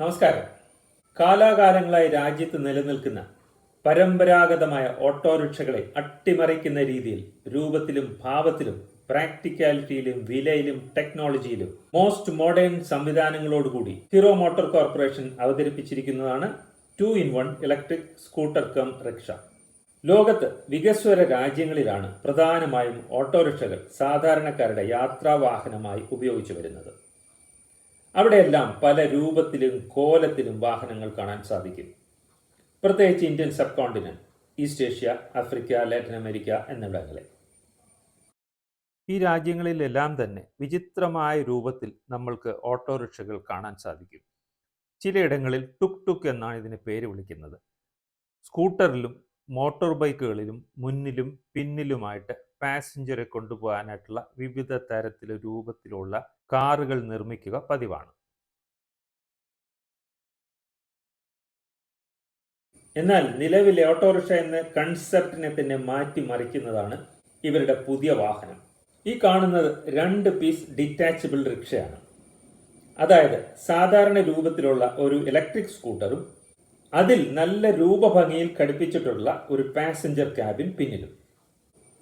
നമസ്കാരം. കാലാകാലങ്ങളായി രാജ്യത്ത് നിലനിൽക്കുന്ന പരമ്പരാഗതമായ ഓട്ടോറിക്ഷകളെ അട്ടിമറിക്കുന്ന രീതിയിൽ രൂപത്തിലും ഭാവത്തിലും പ്രാക്ടിക്കാലിറ്റിയിലും വിലയിലും ടെക്നോളജിയിലും മോസ്റ്റ് മോഡേൺ സംവിധാനങ്ങളോടുകൂടി hero motor corporation അവതരിപ്പിച്ചിരിക്കുന്നതാണ് two in one electric scooter cum rickshaw. ലോകത്ത് വികസ്വര രാജ്യങ്ങളിലാണ് പ്രധാനമായും ഓട്ടോറിക്ഷകൾ സാധാരണക്കാരുടെ യാത്രാവാഹനമായി ഉപയോഗിച്ചു വരുന്നത്. അവിടെയെല്ലാം പല രൂപത്തിലും കോലത്തിലും വാഹനങ്ങൾ കാണാൻ സാധിക്കും. പ്രത്യേകിച്ച് Indian subcontinent East Asia Africa Latin America എന്നിവിടങ്ങളിൽ ഈ രാജ്യങ്ങളിലെല്ലാം തന്നെ വിചിത്രമായ രൂപത്തിൽ നമ്മൾക്ക് ഓട്ടോറിക്ഷകൾ കാണാൻ സാധിക്കും. ചിലയിടങ്ങളിൽ ടുക് ടുക് എന്നാണ് ഇതിന് പേര് വിളിക്കുന്നത്. സ്കൂട്ടറിലും മോട്ടോർ ബൈക്കുകളിലും മുന്നിലും പിന്നിലുമായിട്ട് പാസഞ്ചറെ കൊണ്ടുപോകാനായിട്ടുള്ള വിവിധ തരത്തിലെ രൂപത്തിലുള്ള കാറുകൾ നിർമ്മിക്കുക പതിവാണ്. എന്നാൽ നിലവിലെ ഓട്ടോറിക്ഷ എന്ന കൺസെപ്റ്റിനെ തന്നെ മാറ്റിമറിക്കുന്നതാണ് ഇവരുടെ പുതിയ വാഹനം. ഈ കാണുന്നത് രണ്ട് പീസ് ഡിറ്റാച്ചബിൾ റിക്ഷയാണ് അതായത് സാധാരണ രൂപത്തിലുള്ള ഒരു ഇലക്ട്രിക് സ്കൂട്ടറും അതിൽ നല്ല രൂപഭംഗിയിൽ ഘടിപ്പിച്ചിട്ടുള്ള ഒരു പാസഞ്ചർ ക്യാബിൻ പിന്നിലും.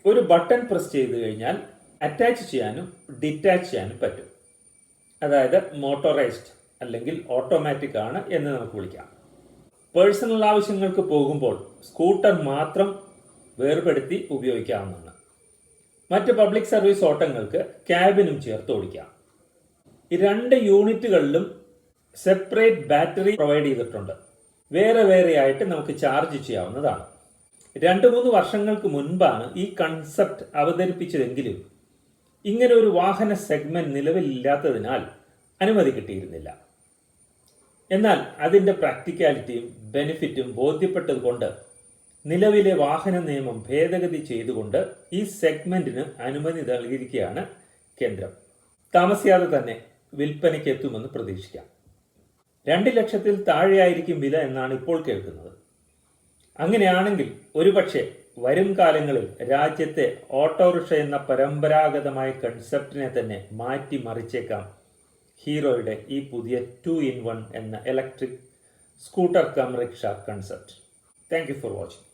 ഒരു ബട്ടൺ പ്രസ് ചെയ്ത് കഴിഞ്ഞാൽ അറ്റാച്ച് ചെയ്യാനും ഡിറ്റാച്ച് ചെയ്യാനും പറ്റും. അതായത് മോട്ടോറൈസ്ഡ് അല്ലെങ്കിൽ ഓട്ടോമാറ്റിക് ആണ് എന്ന് നമുക്ക് വിളിക്കാം. പേഴ്സണൽ ആവശ്യങ്ങൾക്ക് പോകുമ്പോൾ സ്കൂട്ടർ മാത്രം വേർപെടുത്തി ഉപയോഗിക്കാവുന്നതാണ്. മറ്റ് പബ്ലിക് സർവീസ് ഓട്ടങ്ങൾക്ക് ക്യാബിനും ചേർത്ത് ഓടിക്കാം. ഈ രണ്ട് യൂണിറ്റുകളിലും സെപ്പറേറ്റ് ബാറ്ററി പ്രൊവൈഡ് ചെയ്തിട്ടുണ്ട്. വേറെ വേറെ ആയിട്ട് നമുക്ക് ചാർജ് ചെയ്യാവുന്നതാണ്. രണ്ട് മൂന്ന് വർഷങ്ങൾക്ക് മുൻപാണ് ഈ കൺസെപ്റ്റ് അവതരിപ്പിച്ചതെങ്കിലും ഇങ്ങനെ ഒരു വാഹന സെഗ്മെന്റ് നിലവിലില്ലാത്തതിനാൽ അനുമതി കിട്ടിയിരുന്നില്ല. എന്നാൽ അതിന്റെ പ്രാക്ടിക്കാലിറ്റിയും ബെനിഫിറ്റും ബോധ്യപ്പെട്ടതുകൊണ്ട് നിലവിലെ വാഹന നിയമം ഭേദഗതി ചെയ്തുകൊണ്ട് ഈ സെഗ്മെന്റിന് അനുമതി നൽകിയിരിക്കുകയാണ് കേന്ദ്രം. താമസിയാതെ തന്നെ വിൽപ്പനയ്ക്ക് എത്തുമെന്ന് പ്രതീക്ഷിക്കാം. രണ്ട് ലക്ഷത്തിൽ താഴെയായിരിക്കും വില എന്നാണ് ഇപ്പോൾ കേൾക്കുന്നത്. അങ്ങനെയാണെങ്കിൽ ഒരുപക്ഷെ വരും കാലങ്ങളിൽ രാജ്യത്തെ ഓട്ടോറിക്ഷ എന്ന പരമ്പരാഗതമായ കൺസെപ്റ്റിനെ തന്നെ മാറ്റിമറിച്ചേക്കാം. ഹീറോയുടെ ഈ പുതിയ ടു ഇൻ വൺ എന്ന electric scooter cum rickshaw concept thank you for watching